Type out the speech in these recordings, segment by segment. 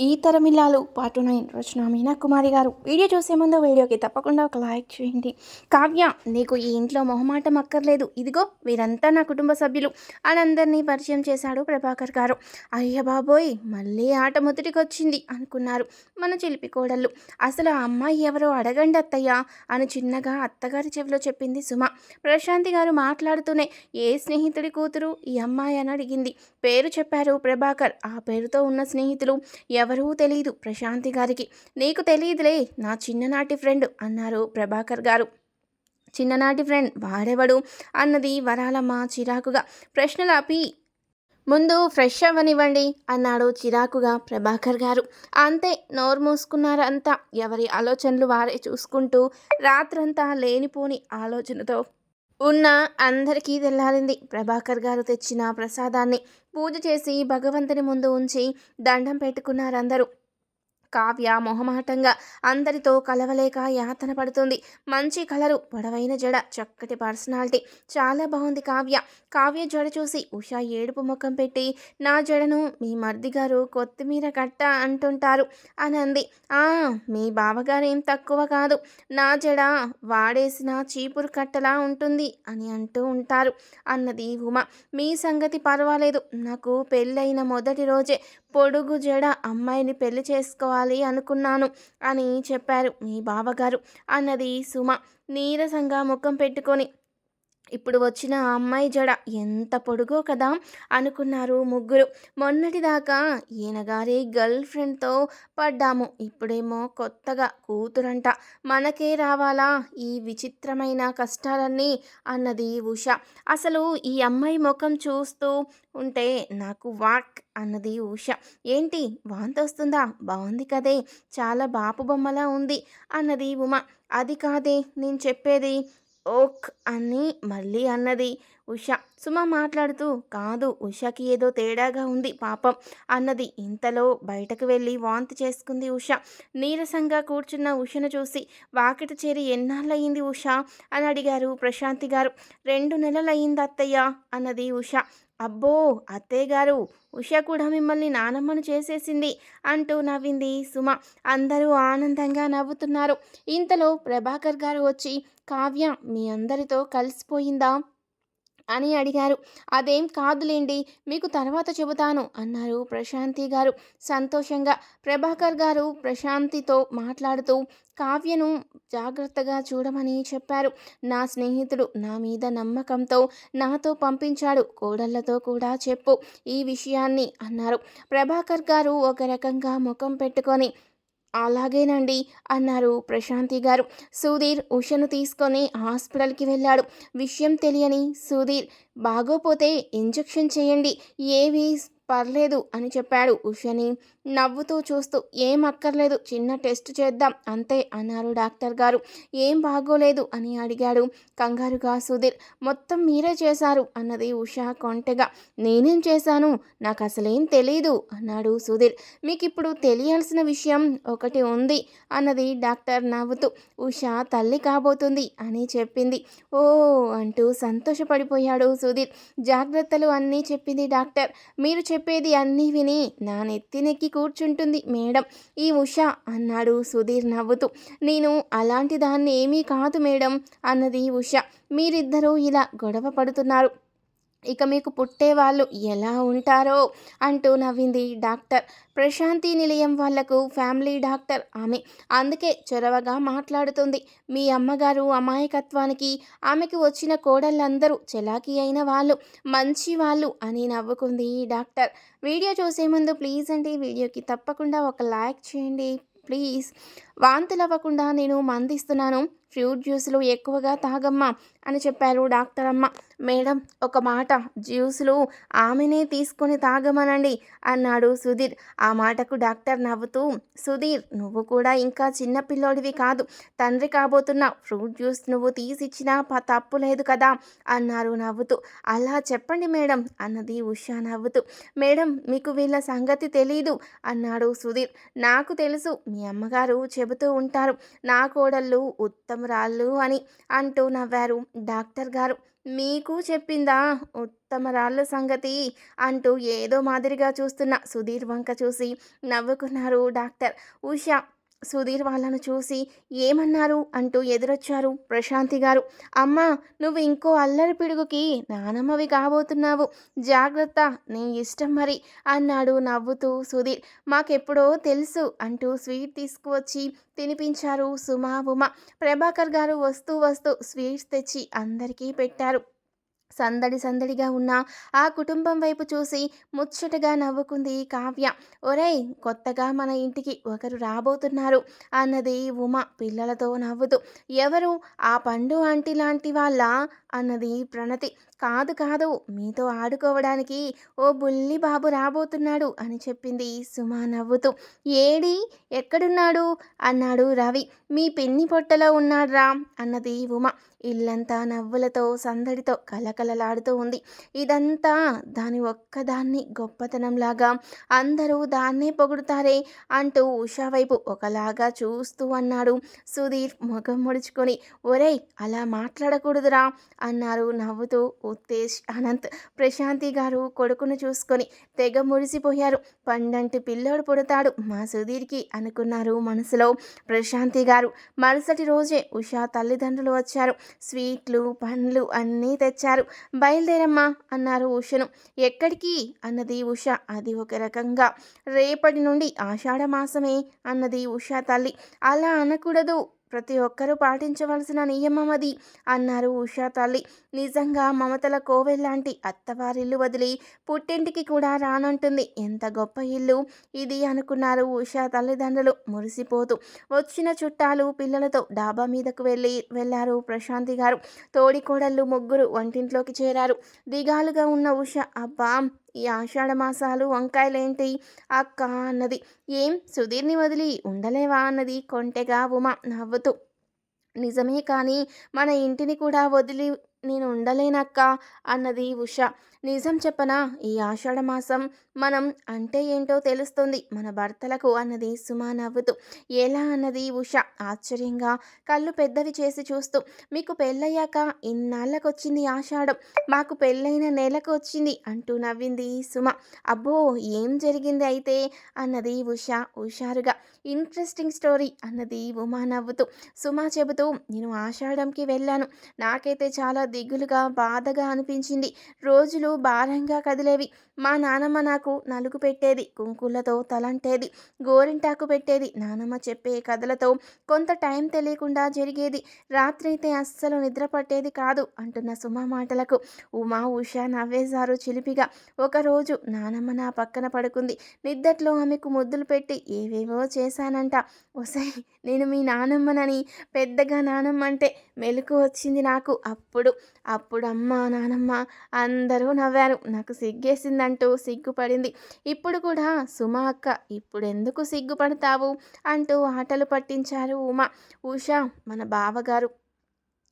ఈ తరమిల్లాలు పాటు నైన్ రచన మీనా కుమారి గారు. వీడియో చూసే ముందు వీడియోకి తప్పకుండా ఒక లైక్ చేయండి. కావ్య నీకు ఈ ఇంట్లో మొహమాటం అక్కర్లేదు. ఇదిగో వీరంతా నా కుటుంబ సభ్యులు. అని పరిచయం చేశాడు ప్రభాకర్ గారు. అయ్య బాబోయ్ మళ్ళీ ఆట మొదటికొచ్చింది అనుకున్నారు మన చిలిపి కోడళ్ళు. అసలు ఆ అమ్మాయి ఎవరో అడగండి అత్తయ్య అని చిన్నగా అత్తగారి చెవిలో చెప్పింది సుమ. ప్రశాంతి గారు మాట్లాడుతూనే ఏ స్నేహితుడి కూతురు? ఈ అమ్మాయి అని అడిగింది. పేరు చెప్పారు ప్రభాకర్. ఆ పేరుతో ఉన్న స్నేహితులు ఎవరూ తెలియదు ప్రశాంతి గారికి నీకు తెలియదులే నా చిన్ననాటి ఫ్రెండ్ అన్నారు ప్రభాకర్ గారు. చిన్ననాటి ఫ్రెండ్ వాడెవడు? అన్నది వరాలమ్మ చిరాకుగా. ప్రశ్నలాపి ముందు ఫ్రెష్ అవ్వనివ్వండి అన్నాడు చిరాకుగా ప్రభాకర్ గారు. అంతే నోరు మూసుకున్నారంతా. ఎవరి ఆలోచనలు వారే చూసుకుంటూ రాత్రంతా లేనిపోని ఆలోచనతో ఉన్న అందరికీ తెల్లారింది. ప్రభాకర్ గారు తెచ్చిన ప్రసాదాన్ని పూజ చేసి భగవంతుని ముందు ఉంచి దండం పెట్టుకున్నారందరూ. కావ్య మొహమాటంగా అందరితో కలవలేక యాతన పడుతుంది. మంచి కలరు పొడవైన జడ చక్కటి పర్సనాలిటీ. చాలా బాగుంది కావ్య. కావ్య జడ చూసి ఉషా ఏడుపు ముఖం పెట్టి నా జడను మీ మర్ది గారు కొత్తిమీర కట్ట అంటుంటారు అని అంది. ఆ మీ బావగారేం తక్కువ కాదు. నా జడ వాడేసిన చీపురు కట్టలా ఉంటుంది అని అంటూ ఉంటారు అన్నది ఉమ. మీ సంగతి పర్వాలేదు. నాకు పెళ్ళైన మొదటి రోజే పొడుగు జడ అమ్మాయిని పెళ్ళి చేసుకోవాలి అనుకున్నాను అని చెప్పారు మీ బావగారు అన్నది సుమ నీరసంగా ముఖం పెట్టుకొని. ఇప్పుడు వచ్చిన ఆ అమ్మాయి జడ ఎంత పొడుగో కదా అనుకున్నారు ముగ్గురు. మొన్నటిదాకా ఈయన గారి గర్ల్ ఫ్రెండ్తో పడ్డాము. ఇప్పుడేమో కొత్తగా కూతురంట. మనకే రావాలా ఈ విచిత్రమైన కష్టాలన్నీ? అన్నది ఉష. అసలు ఈ అమ్మాయి ముఖం చూస్తూ ఉంటే నాకు వాక్ అన్నది ఉష. ఏంటి? వాంతి వస్తుందా? బాగుంది కదే. చాలా బాపు బొమ్మలా ఉంది అన్నది ఉమ. అది కాదే నేను చెప్పేది. ఓక్ అని మళ్ళీ అన్నది ఉష. సుమ మాట్లాడుతూ కాదు ఉషకి ఏదో తేడాగా ఉంది పాపం అన్నది ఇంతలో బయటకు వెళ్ళి వాంతి చేసుకుంది ఉష. నీరసంగా కూర్చున్న ఉషను చూసి వాకిట చేరి ఎన్నాళ్ళయింది ఉష? అని అడిగారు ప్రశాంతి గారు. రెండు నెలలయ్యింది అత్తయ్య అన్నది ఉష. అబ్బో అత్తయ్య గారు ఉష కూడా మిమ్మల్ని నానమ్మను చేసేసింది అంటూ నవ్వింది సుమ. అందరూ ఆనందంగా నవ్వుతున్నారు. ఇంతలో ప్రభాకర్ గారు వచ్చి కావ్య మీ అందరితో కలిసిపోయిందా? అని అడిగారు. అదేం కాదులేండి మీకు తర్వాత చెబుతాను అన్నారు ప్రశాంతి గారు. సంతోషంగా ప్రభాకర్ గారు ప్రశాంతితో మాట్లాడుతూ కావ్యను జాగ్రత్తగా చూడమని చెప్పారు. నా స్నేహితుడు నా మీద నమ్మకంతో నాతో పంపించాడు. కోడళ్ళతో కూడా చెప్పు ఈ విషయాన్ని అన్నారు. ప్రభాకర్ గారు ఒక రకంగా ముఖం పెట్టుకొని అలాగేనండి అన్నారు ప్రశాంతి గారు. సుధీర్ ఉషను తీసుకొని హాస్పిటల్కి వెళ్ళాడు. విషయం తెలియని సుధీర్ బాగోపోతే ఇంజెక్షన్ చేయండి. ఏవి పర్లేదు అని చెప్పాడు ఉషని. నవ్వుతూ చూస్తూ ఏం అక్కర్లేదు చిన్న టెస్ట్ చేద్దాం అంతే అన్నారు డాక్టర్ గారు. ఏం బాగోలేదు అని అడిగాడు కంగారుగా సుధీర్. మొత్తం మీరే చేశారు అన్నది ఉష కొంటెగా. నేనేం చేశాను? నాకు అసలేం తెలీదు అన్నాడు సుధీర్. మీకు ఇప్పుడు తెలియాల్సిన విషయం ఒకటి ఉంది అన్నది డాక్టర్ నవ్వుతూ. ఉష తల్లి కాబోతుంది అని చెప్పింది. ఓ అంటూ సంతోషపడిపోయాడు సుధీర్. జాగ్రత్తలు అన్నీ చెప్పింది డాక్టర్. మీరు చెప్పేది అన్నీ విని నా నెత్తినెక్కి కూర్చుంటుంది మేడం. ఈ ఉష అన్నాడు సుధీర్ నవ్వుతూ. నేను అలాంటి దాన్ని ఏమీ కాదు మేడం అన్నది ఉష. మీరిద్దరూ ఇలా గొడవ పడుతున్నారు. ఇక మీకు పుట్టేవాళ్ళు ఎలా ఉంటారో అంటూ నవ్వింది డాక్టర్. ప్రశాంతి నిలయం వాళ్ళకు ఫ్యామిలీ డాక్టర్ ఆమె. అందుకే చొరవగా మాట్లాడుతుంది. మీ అమ్మగారు అమాయకత్వానికి ఆమెకు వచ్చిన కోడళ్ళందరూ చలాకీ అయిన వాళ్ళు మంచి వాళ్ళు అని నవ్వుకుంది డాక్టర్. వీడియో చూసే ముందు ప్లీజ్ అండి వీడియోకి తప్పకుండా ఒక లైక్ చేయండి. ప్లీజ్. వాంతులు అవ్వకుండా నేను మందిస్తున్నాను. ఫ్రూట్ జ్యూస్లు ఎక్కువగా తాగమ్మా. అని చెప్పారు డాక్టర్ అమ్మ మేడం ఒక మాట. జ్యూసులు ఆమెనే తీసుకొని తాగమనండి అన్నాడు సుధీర్. ఆ మాటకు డాక్టర్ నవ్వుతూ సుధీర్ నువ్వు కూడా ఇంకా చిన్న పిల్లోడివి కాదు. తండ్రి కాబోతున్న ఫ్రూట్ జ్యూస్ నువ్వు తీసిచ్చినా తప్పు లేదు కదా అన్నారు నవ్వుతూ. అలా చెప్పండి మేడం అన్నది ఉషా నవ్వుతూ. మేడం మీకు వీళ్ళ సంగతి తెలీదు అన్నాడు సుధీర్. నాకు తెలుసు మీ అమ్మగారు చెబుతూ ఉంటారు. నా కోడళ్ళు ఉత్తమరాళ్ళు అని అంటూ నవ్వారు. డాక్టర్ గారు మీకు చెప్పిందా? ఉత్తమరాళ్ళ సంగతి అంటూ ఏదో మాదిరిగా చూస్తున్న సుధీర్ వంక చూసి నవ్వుకున్నారు డాక్టర్. ఉషా సుధీర్ వాళ్ళను చూసి ఏమన్నారు అంటూ ఎదురొచ్చారు ప్రశాంతి గారు. అమ్మ నువ్వు ఇంకో అల్లరి పిడుగుకి నానమ్మవి కాబోతున్నావు. జాగ్రత్త నీ ఇష్టం మరి అన్నాడు నవ్వుతూ సుధీర్. మాకెప్పుడో తెలుసు అంటూ స్వీట్ తీసుకువచ్చి తినిపించారు సుమా ఉమ. ప్రభాకర్ గారు వస్తూ వస్తూ స్వీట్స్ తెచ్చి అందరికీ పెట్టారు. సందడి సందడిగా ఉన్న ఆ కుటుంబం వైపు చూసి ముచ్చటగా నవ్వుకుంది కావ్య. ఒరేయ్ కొత్తగా మన ఇంటికి ఒకరు రాబోతున్నారు అన్నది ఉమ పిల్లలతో నవ్వుతూ. ఎవరు? ఆ పండు ఆంటీ లాంటి వాళ్ళ? అన్నది ప్రణతి. కాదు కాదు మీతో ఆడుకోవడానికి ఓ బుల్లి బాబు రాబోతున్నాడు అని చెప్పింది సుమా నవ్వుతూ. ఏడి ఎక్కడున్నాడు? అన్నాడు రవి. మీ పిన్ని పొట్టలో ఉన్నాడ్రా? అన్నది ఉమ. ఇల్లంతా నవ్వులతో సందడితో కలకలలాడుతూ ఉంది. ఇదంతా దాని ఒక్కదాన్ని గొప్పతనంలాగా అందరూ దాన్నే పొగుడుతారే అంటూ ఉషా వైపు ఒకలాగా చూస్తూ అన్నాడు. సుధీర్ ముఖం ముడుచుకొని ఒరేయ్ అలా మాట్లాడకూడదురా. అన్నారు నవ్వుతూ ఉత్తేజ్ అనంత్ ప్రశాంతి గారు కొడుకును చూసుకొని తెగ మురిసిపోయారు. పండంటి పిల్లోడు పుడతాడు మా సుధీర్కి అనుకున్నారు మనసులో ప్రశాంతి గారు. మరుసటి రోజే ఉషా తల్లిదండ్రులు వచ్చారు. స్వీట్లు పండ్లు అన్నీ తెచ్చారు. బయలుదేరమ్మా అన్నారు ఉషను. ఎక్కడికి? అన్నది ఉష. అది ఒక రకంగా రేపటి నుండి ఆషాఢమాసమే అన్నది ఉషా తల్లి. అలా అనకూడదు. ప్రతి ఒక్కరూ పాటించవలసిన నియమం అది అన్నారు ఉషా తల్లి. నిజంగా మమతల కోవెల్లాంటి అత్తవారిల్లు వదిలి పుట్టింటికి కూడా రానంటుంది. ఎంత గొప్ప ఇల్లు ఇది అనుకున్నారు ఉషా తల్లిదండ్రులు మురిసిపోతూ. వచ్చిన చుట్టాలు పిల్లలతో డాబా మీదకు వెళ్ళి వెళ్ళారు ప్రశాంతి గారు. తోడికోడళ్ళు ముగ్గురు వంటింట్లోకి చేరారు. దిగాలుగా ఉన్న ఉష అబ్బా! ఈ ఆషాఢ మాసాలు వంకాయలేంటి? అక్క అన్నది. ఏం? సుధీర్ని వదిలి ఉండలేవా అన్నది కొంటెగా ఉమ నవ్వుతూ. నిజమే కానీ మన ఇంటిని కూడా వదిలి నేను ఉండలేనక్క అన్నది ఉష. నిజం చెప్పనా ఈ ఆషాఢమాసం మనం అంటే ఏంటో తెలుస్తుంది. మన భర్తలకు అన్నది సుమా నవ్వుతూ. ఎలా అన్నది ఉష? ఆశ్చర్యంగా కళ్ళు పెద్దవి చేసి చూస్తూ. మీకు పెళ్ళయ్యాక ఇన్నాళ్ళకు వచ్చింది ఆషాఢం. మాకు పెళ్ళైన నెలకు వచ్చింది అంటూ నవ్వింది సుమ. అబ్బో ఏం జరిగింది అయితే? అన్నది ఉష హుషారుగా. ఇంట్రెస్టింగ్ స్టోరీ అన్నది ఉమా నవ్వుతూ. సుమా చెబుతూ నేను ఆషాఢంకి వెళ్ళాను. నాకైతే చాలా దిగులుగా బాధగా అనిపించింది. రోజులు భారంగా కదిలేవి. మా నానమ్మ నాకు నలుగు పెట్టేది కుంకులతో తలంటేది గోరింటాకు పెట్టేది నానమ్మ చెప్పే కథలతో కొంత టైం తెలియకుండా జరిగేది. రాత్రి అయితే అస్సలు నిద్ర పట్టేది కాదు అంటున్న సుమ మాటలకు. ఉమా ఉషా నవ్వేశారు చిలిపిగా. ఒకరోజు నానమ్మ నా పక్కన పడుకుంది. నిద్దట్లో ఆమెకు ముద్దులు పెట్టి ఏవేవో చేశానంట. ఒసై నేను మీ నానమ్మనని పెద్దగా నానమ్మ అంటే మెలకు వచ్చింది నాకు అప్పుడు. అప్పుడు అమ్మ నానమ్మ అందరూ నవ్వారు. నాకు సిగ్గేసింది అంటూ సిగ్గుపడింది. ఇప్పుడు కూడా సుమ అక్క ఇప్పుడు ఎందుకు సిగ్గుపడతావు? అంటూ ఆటలు పట్టించారు ఉమ. ఉషా మన బావగారు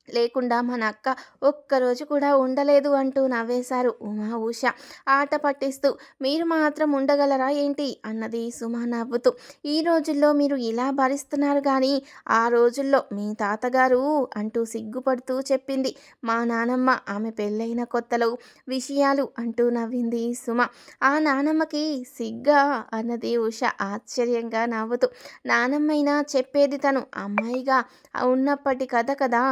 లేకుండా మన అక్క ఒక్కరోజు కూడా ఉండలేదు అంటూ నవ్వేశారు ఉమా ఉష. ఆట పట్టిస్తూ మీరు మాత్రం ఉండగలరా ఏంటి? అన్నది సుమ నవ్వుతూ ఈ రోజుల్లో మీరు ఇలా భరిస్తున్నారు కానీ ఆ రోజుల్లో మీ తాతగారు అంటూ సిగ్గుపడుతూ చెప్పింది మా నానమ్మ. ఆమె పెళ్ళైన కొత్తలో విషయాలు అంటూ నవ్వింది సుమ. ఆ నానమ్మకి సిగ్గా? అన్నది ఉష ఆశ్చర్యంగా నవ్వుతూ నానమ్మైనా చెప్పేది తను అమ్మాయిగా ఉన్నప్పటి కథ కదా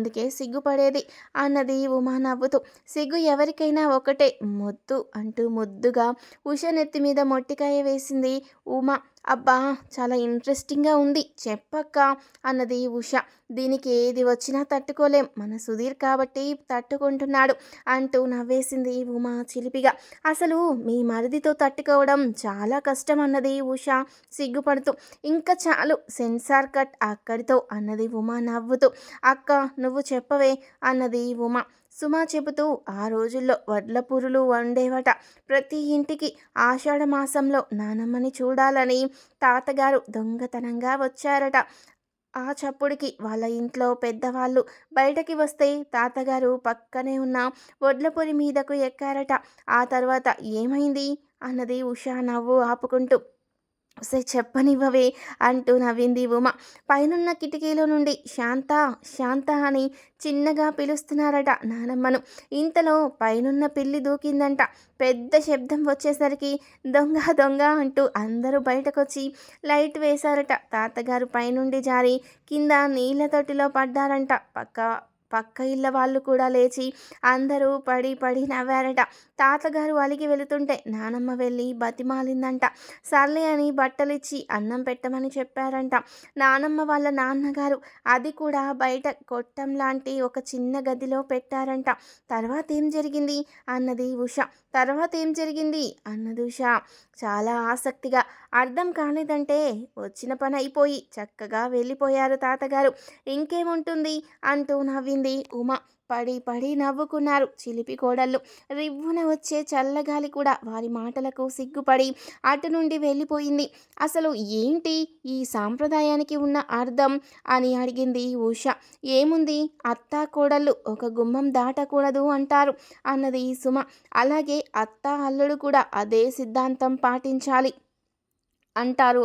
అందుకే సిగ్గుపడేది అన్నది ఉమా నవ్వుతూ. సిగ్గు ఎవరికైనా ఒకటే మొద్దు అంటూ ముద్దుగా ఉష నెత్తి మీద మొట్టికాయ వేసింది ఉమా. అబ్బా చాలా ఇంట్రెస్టింగ్గా ఉంది. చెప్పక్క అన్నది ఉష. దీనికి ఏది వచ్చినా తట్టుకోలేం. మన సుధీర్ కాబట్టి తట్టుకుంటున్నాడు అంటూ నవ్వేసింది ఉమా చిలిపిగా. అసలు మీ మరిదితో తట్టుకోవడం చాలా కష్టం అన్నది ఉష సిగ్గుపడుతూ. ఇంకా చాలు సెన్సార్ కట్ అక్కడితో అన్నది ఉమా నవ్వుతూ. అక్క నువ్వు చెప్పవే అన్నది ఉమా. సుమా చెబుతూ ఆ రోజుల్లో వడ్ల పురులు వండేవట. ప్రతి ఇంటికి ఆషాఢ మాసంలో నానమ్మని చూడాలని తాతగారు దొంగతనంగా వచ్చారట. ఆ చప్పుడుకి వాళ్ళ ఇంట్లో పెద్దవాళ్ళు బయటకి వస్తే తాతగారు పక్కనే ఉన్న వడ్లపొరి మీదకు ఎక్కారట. ఆ తర్వాత ఏమైంది? అన్నది ఉషా నవ్వు ఆపుకుంటూ సరే చెప్పనివ్వవే అంటూ నవ్వింది ఉమ. పైనున్న కిటికీలో నుండి శాంత శాంత అని చిన్నగా పిలుస్తున్నారట నానమ్మను. ఇంతలో పైనున్న పిల్లి దూకిందంట. పెద్ద శబ్దం వచ్చేసరికి దొంగ దొంగ అంటూ అందరూ బయటకొచ్చి లైట్ వేశారట. తాతగారు పైనుండి జారి కింద నీళ్ళ తొట్టిలో పడ్డారంట. పక్క పక్క ఇళ్ళ వాళ్ళు కూడా లేచి అందరూ పడి పడి నవ్వారట. తాతగారు అలిగి వెళుతుంటే నానమ్మ వెళ్ళి బతిమాలిందంట. సర్లే అని బట్టలిచ్చి అన్నం పెట్టమని చెప్పారంట. నానమ్మ వాళ్ళ నాన్నగారు అది కూడా బయట కొట్టం లాంటి ఒక చిన్న గదిలో పెట్టారంట. తర్వాత ఏం జరిగింది? అన్నది ఉష. తర్వాత ఏం జరిగింది? అన్నది ఉష. చాలా ఆసక్తిగా. అర్థం కాలేదంటే వచ్చిన పని అయిపోయి చక్కగా వెళ్ళిపోయారు తాతగారు. ఇంకేముంటుంది? అంటూ నవ్వింది ఉమ పడి పడి నవ్వుకున్నారు చిలిపి కోడళ్ళు. రివ్వున వచ్చే చల్లగాలి కూడా వారి మాటలకు సిగ్గుపడి అటు నుండి వెళ్ళిపోయింది. అసలు ఏంటి ఈ సాంప్రదాయానికి ఉన్న అర్థం అని అడిగింది ఉష. ఏముంది? అత్త కోడళ్ళు ఒక గుమ్మం దాటకూడదు అంటారు అన్నది సుమ. అలాగే అత్త అల్లుడు కూడా అదే సిద్ధాంతం పాటించాలి అంటారు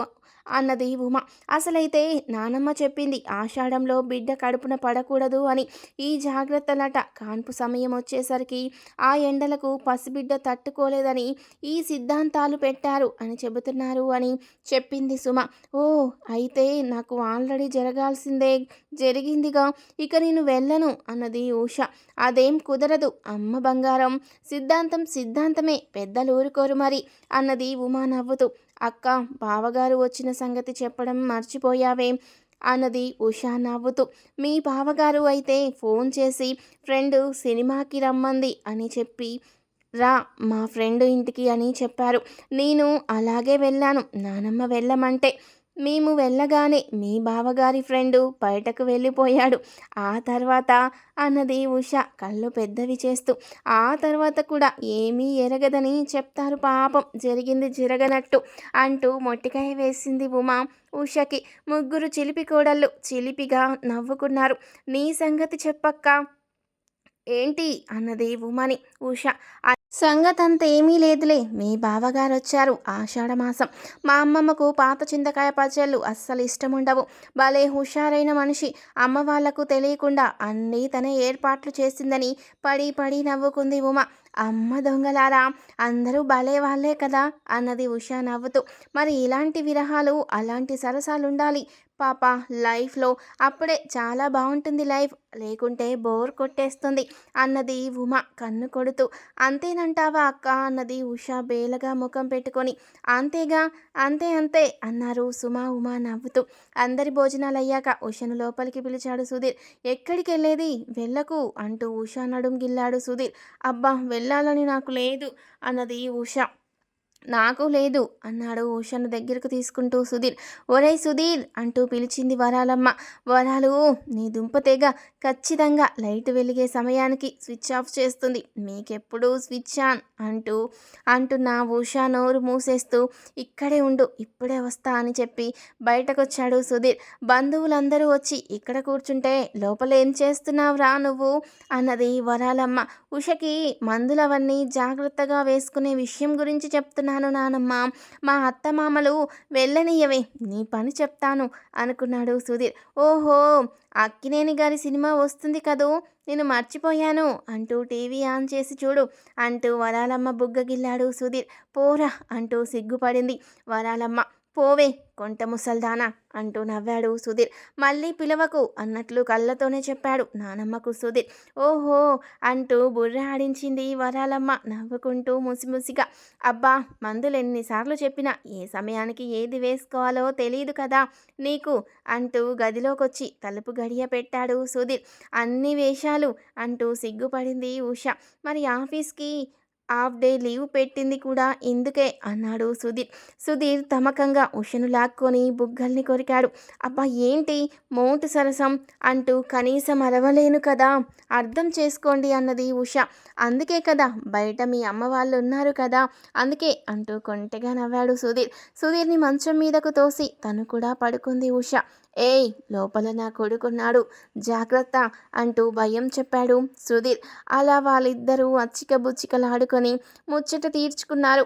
అన్నది ఉమ. అసలైతే నానమ్మ చెప్పింది ఆషాఢంలో బిడ్డ కడుపున పడకూడదు అని ఈ జాగ్రత్తలట కాన్పు సమయం వచ్చేసరికి ఆ ఎండలకు పసిబిడ్డ తట్టుకోలేదని ఈ సిద్ధాంతాలు పెట్టారు అని చెబుతున్నారు అని చెప్పింది సుమ. ఓ అయితే నాకు ఆల్రెడీ జరగాల్సిందే జరిగిందిగా ఇక నేను వెళ్ళను అన్నది ఉష. అదేం కుదరదు అమ్మ బంగారం సిద్ధాంతం సిద్ధాంతమే పెద్దలు ఊరుకోరు మరి అన్నది ఉమా నవ్వుతూ. అక్క బావగారు వచ్చిన సంగతి చెప్పడం మర్చిపోయావే అన్నది ఉషా నవ్వుతూ. మీ బావగారు అయితే ఫోన్ చేసి ఫ్రెండ్ సినిమాకి రమ్మంది అని చెప్పి రా మా ఫ్రెండ్ ఇంటికి అని చెప్పారు. నేను అలాగే వెళ్ళాను నానమ్మ వెళ్ళమంటే మేము వెళ్ళగానే మీ బావగారి ఫ్రెండు బయటకు వెళ్ళిపోయాడు. ఆ తర్వాత అన్నది ఉష కళ్ళు పెద్దవి చేస్తూ ఆ తర్వాత కూడా ఏమీ ఎరగదని చెప్తారు పాపం జరిగింది జరగనట్టు అంటూ మొట్టికాయ వేసింది ఉమా. ఉషకి ముగ్గురు చిలిపి కోడళ్ళు చిలిపిగా నవ్వుకున్నారు. నీ సంగతి చెప్పక్క. ఏంటి? అన్నది ఉమని. ఉష సంగతంత ఏమీ లేదులే. మీ బావగారు వచ్చారు ఆషాఢమాసం. మా అమ్మమ్మకు పాత చింతకాయ పచ్చళ్ళు అస్సలు ఇష్టం ఉండవు భలే హుషారైన మనిషి. అమ్మ వాళ్ళకు తెలియకుండా అన్నీ తనే ఏర్పాట్లు చేసిందని పడి పడి నవ్వుకుంది ఉమ. అమ్మ దొంగలారా అందరూ భలే వాళ్ళే కదా అన్నది ఉషా నవ్వుతూ. మరి ఇలాంటి విరహాలు అలాంటి సరసాలు ఉండాలి పాప లైఫ్లో అప్పుడే చాలా బాగుంటుంది లైఫ్. లేకుంటే బోర్ కొట్టేస్తుంది. అన్నది ఉమ కన్ను కొడుతూ. అంతేనంటావా అక్క? అన్నది ఉషా బేలగా ముఖం పెట్టుకొని. అంతేగా? అంతే అంతే అన్నారు సుమ ఉమ నవ్వుతూ. అందరి భోజనాలు అయ్యాక ఉషను లోపలికి పిలిచాడు సుధీర్. ఎక్కడికి వెళ్ళేది వెళ్ళకు అంటూ ఉష నడుం గిల్లాడు సుధీర్. అబ్బా వెళ్ళాలని నాకు లేదు అన్నది ఉష. నాకు లేదు అన్నాడు ఉషను దగ్గరకు తీసుకుంటూ సుధీర్. ఒరే సుధీర్ అంటూ పిలిచింది వరాలమ్మ. వరాలు నీ దుంపతేగ ఖచ్చితంగా లైట్ వెలిగే సమయానికి స్విచ్ ఆఫ్ చేస్తుంది. మీకెప్పుడు స్విచ్ ఆన్? అంటూ అంటున్న ఉషా నోరు మూసేస్తూ ఇక్కడే ఉండు ఇప్పుడే వస్తా అని చెప్పి బయటకొచ్చాడు సుధీర్. బంధువులందరూ వచ్చి ఇక్కడ కూర్చుంటే లోపల ఏం చేస్తున్నావురా నువ్వు? అన్నది వరాలమ్మ. ఉషకి మందులవన్నీ జాగ్రత్తగా వేసుకునే విషయం గురించి చెప్తున్నా చెప్తాను నానమ్మ. మా అత్తమామలు వెళ్ళనియవే నీ పని చెప్తాను అనుకున్నాడు సుధీర్. ఓహో అక్కినేని గారి సినిమా వస్తుంది కదూ? నేను మర్చిపోయాను అంటూ టీవీ ఆన్ చేసి చూడు అంటూ వరాలమ్మ బుగ్గగిల్లాడు సుధీర్. పోరా అంటూ సిగ్గుపడింది వరాలమ్మ. పోవే కొంట ముసల్దానా అంటూ నవ్వాడు సుధీర్. మళ్ళీ పిలవకు అన్నట్లు కళ్ళతోనే చెప్పాడు నానమ్మకు సుధీర్. ఓహో అంటూ బుర్ర ఆడించింది వరాలమ్మ నవ్వుకుంటూ ముసిముసిగా. అబ్బా మందులు ఎన్నిసార్లు చెప్పినా ఏ సమయానికి ఏది వేసుకోవాలో తెలియదు కదా నీకు అంటూ గదిలోకొచ్చి తలుపు గడియ పెట్టాడు సుధీర్. అన్ని వేషాలు అంటూ సిగ్గుపడింది ఉష. మరి ఆఫీస్కి హాఫ్ డే లీవ్ పెట్టింది కూడా ఇందుకే అన్నాడు సుధీర్. సుధీర్ తమకంగా ఉషను లాక్కొని బుగ్గల్ని కొరికాడు. అబ్బా ఏంటి? మౌంట్ సరసం అంటూ కనీసం అరవలేను కదా? అర్థం చేసుకోండి అన్నది ఉష. అందుకే కదా బయట మీ అమ్మ వాళ్ళు ఉన్నారు కదా? అందుకే అంటూ కొంటెగా నవ్వాడు సుధీర్. సుధీర్ని మంచం మీదకు తోసి తను కూడా పడుకుంది ఉష. ఏయ్ లోపల నా కొడుకున్నాడు. జాగ్రత్త అంటూ భయం చెప్పాడు సుధీర్. అలా వాళ్ళిద్దరూ అచ్చిక బుచ్చికలాడుకొని ముచ్చట తీర్చుకున్నారు.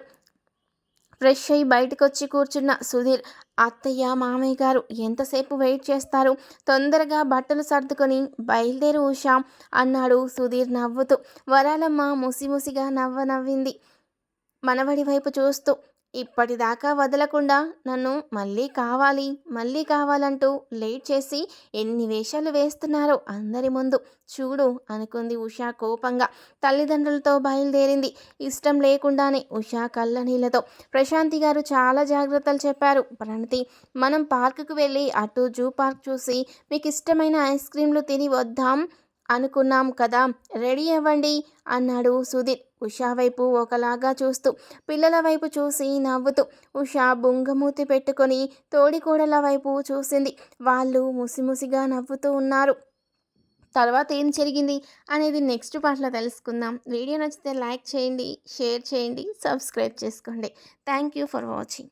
ఫ్రెష్ అయ్యి బయటకు వచ్చి కూర్చున్న సుధీర్ అత్తయ్య మామయ్య గారు ఎంతసేపు వెయిట్ చేస్తారు? తొందరగా బట్టలు సర్దుకొని బయలుదేరు ఉషా అన్నాడు సుధీర్ నవ్వుతూ. వరాలమ్మ ముసిముసిగా నవ్వ నవ్వింది మనవడి వైపు చూస్తూ ఇప్పటిదాకా వదలకుండా నన్ను మళ్ళీ కావాలి మళ్ళీ కావాలంటూ లేట్ చేసి ఎన్ని వేషాలు వేస్తున్నారో అందరి ముందు. చూడు అనుకుంది ఉషా కోపంగా. తల్లిదండ్రులతో బయలుదేరింది. ఇష్టం లేకుండానే ఉషా కళ్ళ నీళ్ళతో ప్రశాంతి గారు చాలా జాగ్రత్తలు చెప్పారు. ప్రణతి మనం పార్కుకు వెళ్ళి అటు జూ పార్క్ చూసి మీకు ఇష్టమైన ఐస్ క్రీంలు తిని వద్దాం. అనుకున్నాం కదా రెడీ అవ్వండి అన్నాడు సుధీర్. ఉషా వైపు ఒకలాగా చూస్తూ పిల్లల వైపు చూసి నవ్వుతూ ఉషా బుంగమూతి పెట్టుకొని తోడికోడల వైపు చూసింది. వాళ్ళు ముసిముసిగా నవ్వుతూ ఉన్నారు. తర్వాత ఏం జరిగింది అనేది నెక్స్ట్ పార్ట్లో తెలుసుకుందాం. వీడియో నచ్చితే లైక్ చేయండి షేర్ చేయండి సబ్స్క్రైబ్ చేసుకోండి. Thank you for watching.